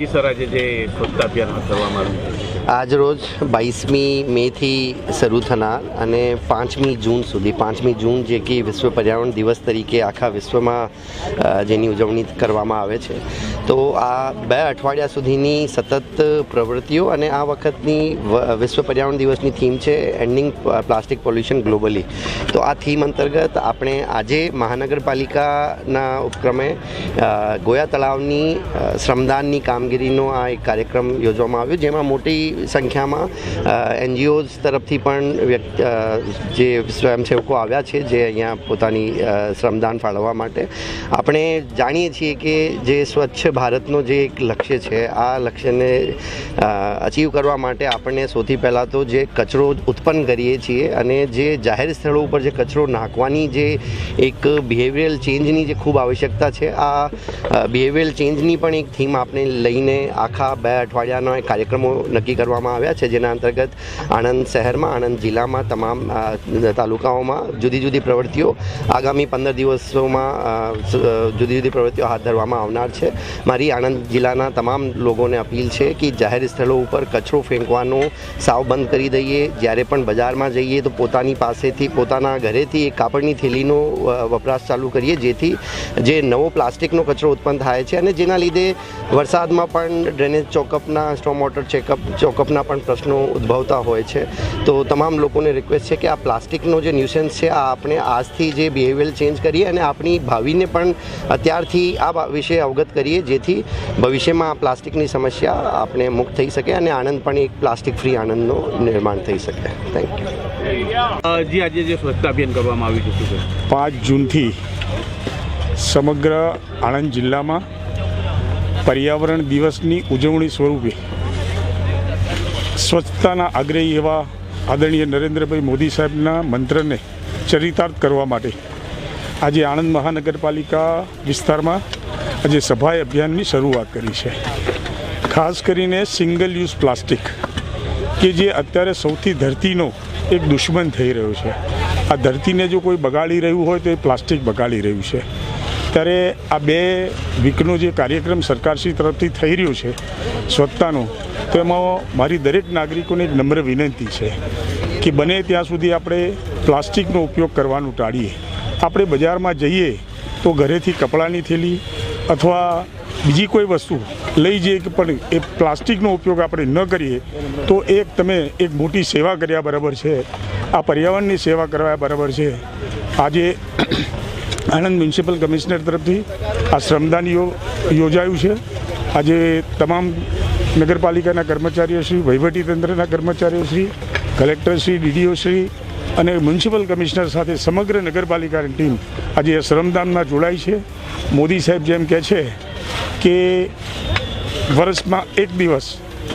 આજે જે સ્વચ્છતા અભિયાન હાથ ધરવામાં આવ્યું છે. આજરોજ બાવીસમી મેથી શરૂ થનાર અને પાંચમી જૂન સુધી, પાંચમી જૂન જે કે વિશ્વ પર્યાવરણ દિવસ તરીકે આખા વિશ્વમાં જેની ઉજવણી કરવામાં આવે છે. તો આ બે અઠવાડિયા સુધીની સતત પ્રવૃત્તિઓ અને આ વખતની વિશ્વ પર્યાવરણ દિવસની થીમ છે એન્ડિંગ પ્લાસ્ટિક પોલ્યુશન ગ્લોબલી. તો આ થીમ અંતર્ગત આપણે આજે મહાનગરપાલિકાના ઉપક્રમે ગોયા તળાવની શ્રમદાનની શ્રમદાનની કામગીરીનો આ એક કાર્યક્રમ યોજવામાં આવ્યો, જેમાં મોટી સંખ્યામાં એનજીઓઝ તરફથી પણ જે સ્વયંસેવકો આવ્યા છે, જે અહીંયા પોતાની શ્રમદાન ફાળવવા માટે. આપણે જાણીએ છીએ કે જે સ્વચ્છ ભારતનો જે એક લક્ષ્ય છે, આ લક્ષ્યને અચીવ કરવા માટે આપણને સૌથી પહેલાં તો જે કચરો ઉત્પન્ન કરીએ છીએ અને જે જાહેર સ્થળો ઉપર જે કચરો નાખવાની જે એક બિહેવિયરલ ચેન્જની જે ખૂબ આવશ્યકતા છે, આ બિહેવિયરલ ચેન્જની પણ એક થીમ આપણે લઈને આખા બે અઠવાડિયાના કાર્યક્રમો નક્કી કરવામાં આવ્યા છે, જેના અંતર્ગત આણંદ શહેરમાં, આણંદ જિલ્લામાં તમામ તાલુકાઓમાં જુદી જુદી પ્રવૃત્તિઓ આગામી પંદર દિવસોમાં જુદી જુદી પ્રવૃત્તિઓ હાથ ધરવામાં આવનાર છે. મારી આણંદ જિલ્લાના તમામ લોકોને અપીલ છે કે જાહેર સ્થળો ઉપર કચરો ફેંકવાનો સાવ બંધ કરી દઈએ. જ્યારે પણ બજારમાં જઈએ તો પોતાની પાસેથી, પોતાના ઘરેથી એક કાપડની થેલીનો વપરાશ ચાલુ કરીએ, જેથી જે નવો પ્લાસ્ટિકનો કચરો ઉત્પન્ન થાય છે અને જેના લીધે વરસાદમાં પણ ડ્રેનેજ ચોકઅપના સ્ટોમ વોટર ચેકઅપ ચોકઅપના પણ પ્રશ્નો ઉદ્ભવતા હોય છે. તો તમામ લોકોને રિક્વેસ્ટ છે કે આ પ્લાસ્ટિકનો જે ન્યુસન્સ છે આ આપણે આજથી જે બિહેવિયર ચેન્જ કરીએ અને આપણી ભાવિને પણ અત્યારથી આ વિશે અવગત કરીએ જેથી ભવિષ્યમાં આ પ્લાસ્ટિકની સમસ્યા આપણે મુક્ત થઈ શકે અને આણંદ પણ એક પ્લાસ્ટિક ફ્રી આણંદનું નિર્માણ થઈ શકે. થેન્ક યુ જી આજે જે સ્વચ્છતા અભિયાન કરવામાં આવ્યું છે છે? પાંચ જૂનથી સમગ્ર આણંદ જિલ્લામાં પર્યાવરણ દિવસની ઉજવણી સ્વરૂપે સ્વચ્છતાના આગ્રહી એવા આદરણીય નરેન્દ્રભાઈ મોદી સાહેબના મંત્રને ચરિતાર્થ કરવા માટે આજે આણંદ મહાનગરપાલિકા વિસ્તારમાં આજે સફાઈ અભિયાનની શરૂઆત કરી છે. ખાસ કરીને સિંગલ યુઝ પ્લાસ્ટિક કે જે અત્યારે સૌથી ધરતીનો એક દુશ્મન થઈ રહ્યો છે. આ ધરતીને જો કોઈ બગાડી રહ્યું હોય તો એ પ્લાસ્ટિક બગાડી રહ્યું છે. ત્યારે આ બે વીકનો જે કાર્યક્રમ સરકારશ્રી તરફથી થઈ રહ્યો છે સ્વચ્છતાનો, તો એમાં મારી દરેક નાગરિકોને એક નમ્ર વિનંતી છે કે બને ત્યાં સુધી આપણે પ્લાસ્ટિકનો ઉપયોગ કરવાનું ટાળીએ. આપણે બજારમાં જઈએ તો ઘરેથી કપડાની થેલી અથવા બીજી કોઈ વસ્તુ લઈ જઈએ કે પણ એ પ્લાસ્ટિકનો ઉપયોગ આપણે ન કરીએ, તો એક તમે એક મોટી સેવા કર્યા બરાબર છે. આ પર્યાવરણની સેવા કરવા બરાબર છે. આજે આણંદ મ્યુનિસિપલ કમિશનર તરફથી આ શ્રમદાન યોજાયું છે. આજે તમામ નગરપાલિકાના કર્મચારીઓશ્રી વહીવટીતંત્રના કર્મચારીઓશ્રી કલેક્ટરશ્રી ડીડીઓશ્રી અને મ્યુનિસિપલ કમિશનર સાથે સમગ્ર નગરપાલિકાની ટીમ આજે શ્રમદાનમાં જોડાઈ છે. મોદી સાહેબ જેમ કહે છે કે વર્ષમાં એક દિવસ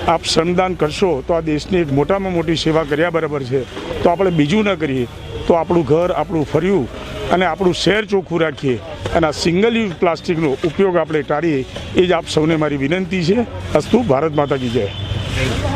આપ શ્રમદાન કરશો તો આ દેશની એક મોટામાં મોટી સેવા કર્યા બરાબર છે. તો આપણે બીજું ન કરીએ. તો આપણું ઘર આપણું ફર્યું. અને આપણું શહેર ચોખ્ખું રાખીએ અને આ સિંગલ યુઝ પ્લાસ્ટિકનો ઉપયોગ આપણે ટાળીએ એ જ આપ સૌને મારી વિનંતી છે. અસ્તુ, ભારત માતા કી જય.